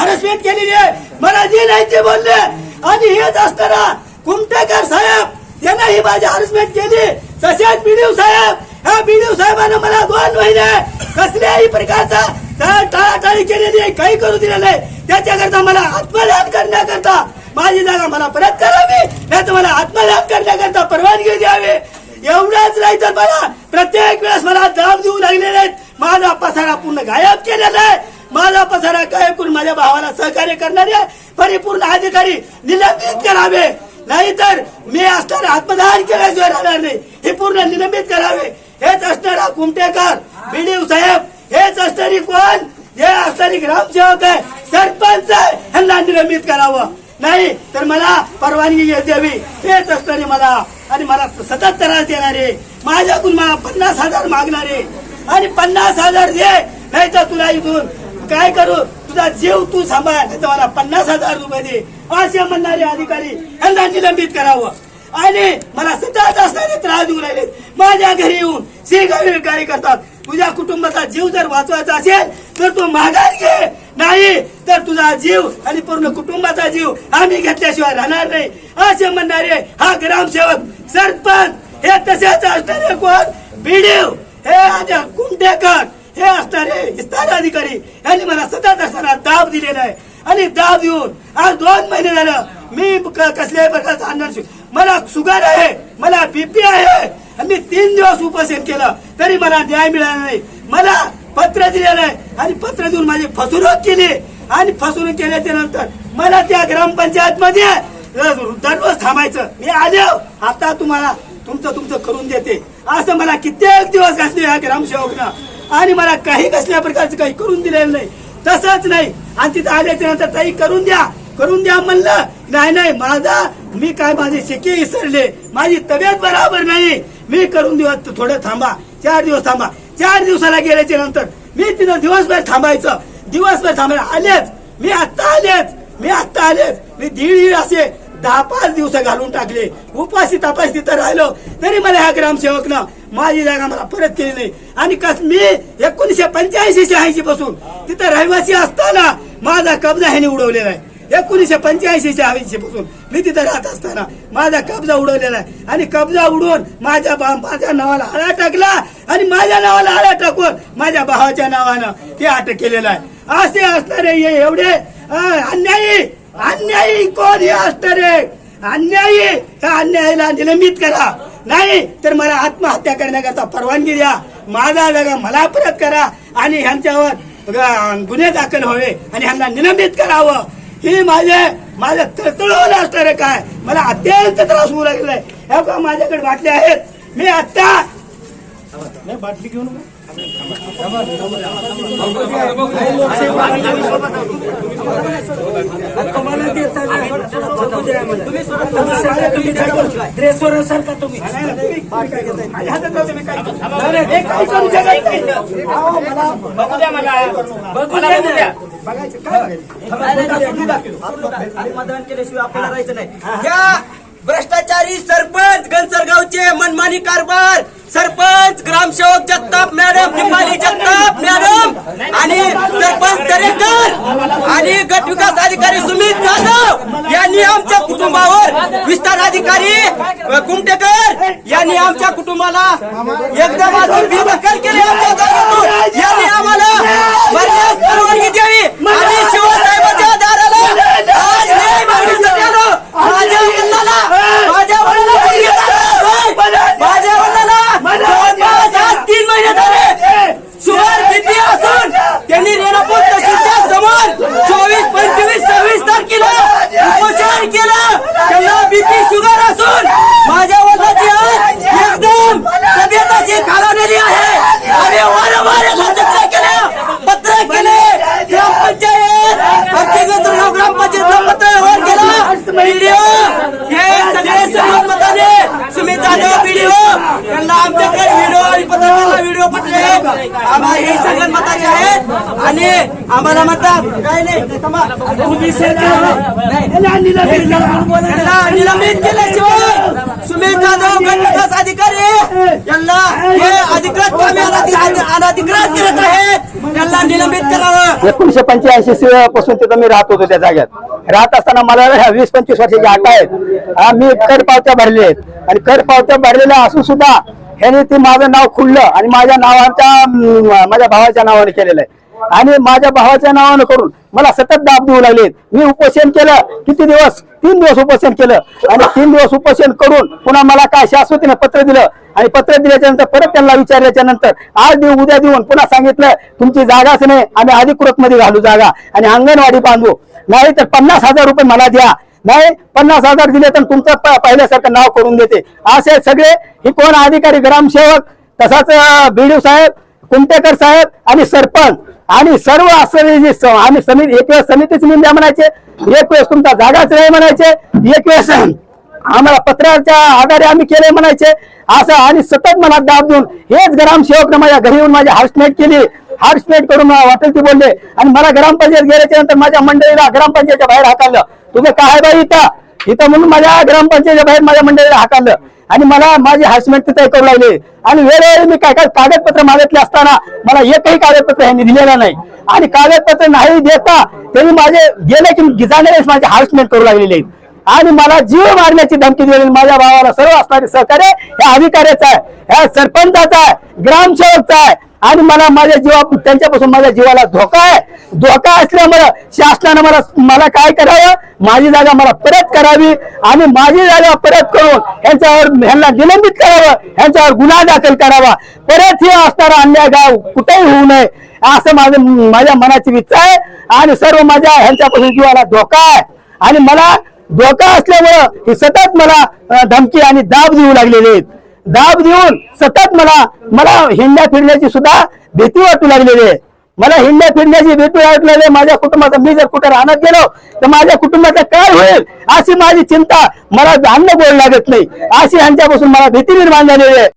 Harassment केलेली आहे. मला जे नाही ते बोलले आणि हेच असताना कुमटेकर साहेब यांना ही माझी हॅरसमेंट केली. तसेच बीडीओ साहेब ह्या बीडीओ साहेबांना मला दोन महिने कसल्याही प्रकारचा टाळाटाळी केलेली आहे काही करू दिलं नाही. त्याच्याकरता मला आत्मदान करण्याकरता माझी जागा मला परत करावी. नाही तर मला आत्मदान करण्याकरता परवानगी द्यावी. एवढंच नाही तर मला प्रत्येक वेळेस मला दाब देऊ लागलेले आहेत. माझा पसारा पूर्ण गायब केलेला आहे. माझा पसारा गायब करून माझ्या भावाला सहकार्य करणारे? परिपूर्ण अधिकारी निलंबित करावे. नाहीतर मी असणार आत्मदान केल्याशिवाय राहणार नाही. हे पूर्ण निलंबित करावे. हेच असणारा कुमटेकर. बिडीव साहेब हेच असणारी कोण? हे असणारी ग्रामसेवक आहे. सरपंच आहे. ह्यांना निलंबित करावं. नाही तर मला परवानगी द्यावी. हेच असणारे मला. आणि मला सतत त्रास देणारे. माझ्याकडून मला पन्नास हजार मागणारे. आणि पन्नास हजार दे. नाही तर तुला इथून काय करू? तुझा जीव तू सांभाळ. मला पन्नास हजार रुपये दे. असे म्हणणारे अधिकारी यांना निलंबित करावं. आणि मला सतत असणारे त्रास देऊ राहिले माझ्या घरी येऊन श्रीगावी कार्य करतात. तुझ्या कुटुंबाचा जीव जर वाचवायचा असेल तर तू माघार घे. नाही तर तुझा जीव आणि पूर्ण कुटुंबाचा जीव आम्ही घेतल्याशिवाय राहणार नाही. असे म्हणणारे हा ग्रामसेवक सरपंच हे तसेच असणारे कोण? बीडीव हे आणि हे असणारे विस्तार अधिकारी. यांनी मला सतत असताना दाब दिलेला आहे. आणि दाब देऊन आज दोन महिने झालं मी क- कसल्याही प्रकारचा अन्न मला शुगर आहे मला बीपी आहे. आणि मी तीन दिवस उपोषण केलं तरी मला न्याय मिळाला नाही. मला पत्र दिलेलं आहे. आणि पत्र देऊन माझी फसवणूक केली. आणि फसवणूक केल्याच्यानंतर मला त्या ग्रामपंचायत मध्ये दररोज थांबायचं. मी आलो आता तुम्हाला तुमचं तुमचं करून देते. असं मला कित्येक दिवस घातले ह्या ग्रामसेवकनं. आणि मला काही कसल्या प्रकारचं काही करून दिलेलं नाही. तसंच नाही. आणि तिथं आल्याच्यानंतर ताई करून द्या. करून द्या म्हणलं. नाही नाही माझा मी काय माझे शिके विसरले माझी तब्येत बरोबर नाही. मी करून देऊ थोडं थांबा. चार दिवस थांबा. चार दिवसाला गेल्याच्यानंतर मी तिथं दिवसभर थांबायचं. दिवसभर थांबायला आलेच. मी आत्ता आलेच. मी आत्ता आलेच. मी दीड दीड असे दहा पाच दिवस घालून टाकले. उपाशी तपास तिथं राहिलो. तरी मला ह्या ग्रामसेवकनं माझी जागा मला परत केली नाही. आणि कस मी एकोणीशे पंच्याऐंशी शहाऐंशी पासून तिथं रहिवासी असताना माझा कब्जा ह्याने उडवलेला आहे. एकोणीशे पंच्याऐंशी ऐंशी पासून मी तिथं राहत असताना माझा कब्जा उडवलेला आहे. आणि कब्जा उडवून माझ्या बा- माझ्या नावाला आळा टाकला आणि माझ्या नावाला आळा टाकून माझ्या भावाच्या नावानं ते अटक केलेलं आहे. असे असणारे हे एवढे अन्यायी अन्यायी कोण हे असणारे? अन्यायी ह्या अन्यायाला निलंबित करा. नाही तर मला आत्महत्या करण्याकरता परवानगी द्या. माझा जागा मला परत करा आणि ह्यांच्यावर गुन्हे दाखल व्हावे आणि ह्यांना निलंबित करावं. ही माझे माझं तळतळवलं असणार काय मला अत्यंत त्रास होऊ लागलाय. आहे ह्या माझ्याकडे बाटल्या आहेत. मी आता नाही, बाटली घेऊन ड्रेसवर तुम्ही? हे नाही. अहो, मला बघू द्या. मला बघू द्या. बघायचं काय मतदान केल्याशिवाय आपल्याला राहायचं नाही. या! भ्रष्टाचारी सरपंच गंसरगावचे मनमानी कारभार सरपंच ग्रामसेवक जगताप मॅडम निंबाली जगताप मॅडम आणि सरपंच दरेकर आणि गट विकास अधिकारी सुमित जाधव यांनी आमच्या कुटुंबावर विस्तार अधिकारी कुमटेकर यांनी आमच्या कुटुंबाला एकदम अजून बेदखल केले. आमच्या यांनी आम्हाला मरण्यास परवानगी द्यावी आणि शिवसाहेबांच्या दाराला आज न्याय मागणीसाठी आलो. माझ्या वडिलांना माझ्या वडिलांना मुलगी झाली नाही. माझ्या वडिलांना जवळपास आज तीन महिने झाले शुगर बीपी असून त्यांनी रेणापूर तहसीलच्या समोर चोवीस पंचवीस सव्वीस तारखेला उपोषण केलं त्यांना बीपी शुगर असून माझ्या वडिलांची आज एकदम तब्येत अशी खालावलेली आहे आम्ही वारंवार याला चर्चा केल्या पत्र केले ग्रामपंचायत आमची गंजरगाव ग्रामपंचायतला पत्र व्यवहार केला व्हिडिओ हे सगळे सहमताने सुमित जाधव व्हिडिओ त्यांना आमच्याकडे व्हिडिओ आणि पत्रकाला व्हिडिओ हे सगळे मताचे आहेत. आणि आम्हाला म्हणतात काय नाही निलंबित केल्याशिवाय सुमित जाधव गट अधिकारी यांना हे अधिकृत कामे अनधि- अनधिकृत करत आहेत. त्यांना निलंबित करावं. एकोणीशे पंच्याऐंशी पासून तिथं मी राहत होतो त्या जाग्यात राहत असताना मला ह्या वीस पंचवीस वर्षाची आट आहेत. हा, मी कर पावत्या भरले आहेत आणि कर पावत्या भरलेल्या असून सुद्धा ह्याने ते माझं नाव खुललं आणि माझ्या नावाच्या माझ्या भावाच्या नावाने केलेलं आहे. आणि माझ्या भावाच्या नावानं करून मला सतत दाब देऊ लागले. मी उपोषण केलं किती दिवस? तीन दिवस उपोषण केलं. आणि तीन दिवस उपोषण करून पुन्हा मला काय शाश्वतीनं पत्र दिलं? आणि पत्र दिल्याच्या नंतर परत त्यांना विचारल्याच्या नंतर आज देऊ उद्या देऊन पुन्हा सांगितलं तुमची जागाच नाही आम्ही अधिकृत मध्ये घालू जागा आणि अंगणवाडी बांधू. नाही तर पन्नास हजार रुपये मला द्या. नाही पन्नास हजार दिले तर तुमचं प- पहिल्यासारखं नाव करून देते. असे सगळे हे कोण अधिकारी ग्रामसेवक तसाच बीडीओ साहेब कुमटेकर साहेब आणि सरपंच. आणि सर्व असलेली आम्ही समिती एक वेळेस समितीच निंदा म्हणायचे एक वेळेस तुमचा जागाच नाही म्हणायचे एक वेळेस आम्हाला पत्राच्या आधारे आम्ही केले म्हणायचे. असं आणि सतत मला दाब देऊन हेच ग्रामसेवक माझ्या घरी येऊन माझी हार्समेट केली. हार्समेट करून मला वाटेल ती बोलले. आणि मला ग्रामपंचायत गेल्याच्यानंतर माझ्या मंडळीला ग्रामपंचायतच्या बाहेर हाकाललं. तुझं काय बाई इथं? इथं म्हणून माझ्या ग्रामपंचायतच्या बाहेर माझ्या मंडळीला हाकाललं. आणि मला माझी हार्समेट तिथे करू लागले. आणि वेळोवेळी मी काय काय कागदपत्र मागितले असताना मला एकही कागदपत्र यांनी दिलेलं नाही. आणि कागदपत्र नाही देता त्यांनी माझे गेले की जाणारेच माझे हार्समेट करू लागलेले आहेत. आणि मला जीव मारण्याची धमकी दिलेली माझ्या भावाला सर्व असणारे सहकार्य ह्या अधिकाऱ्याचा आहे. ह्या सरपंचाचा आहे. ग्रामसेवकचा आहे. आणि मला माझ्या जीवा त्यांच्यापासून माझ्या जीवाला धोका आहे. धोका असल्यामुळं शासनानं मला मला काय करावं? माझी जागा मला परत करावी आणि माझी जागा परत करून यांच्यावर ह्यांना निलंबित करावं ह्यांच्यावर गुन्हा दाखल करावा. परत हे असणारा अन्याय गाव कुठेही होऊ नये असं माझं माझ्या मनाची इच्छा आहे. आणि सर्व माझ्या ह्यांच्यापासून जीवाला धोका आहे. आणि मला धोका असल्यामुळं हे सतत मला धमकी आणि दाब देऊ लागलेले आहेत. दाब देऊन सतत मला मला हिंड्या फिरण्याची सुद्धा भीती वाटू लागलेली आहे. मला हिंड्या फिरण्याची भीती वाटू लागली माझ्या कुटुंबाचा मी जर कुठे राहण्यात गेलो तर माझ्या कुटुंबाचं काय होईल? अशी माझी चिंता मला अन्न गोड लागत नाही. अशी ह्यांच्यापासून मला भीती निर्माण झालेली आहे.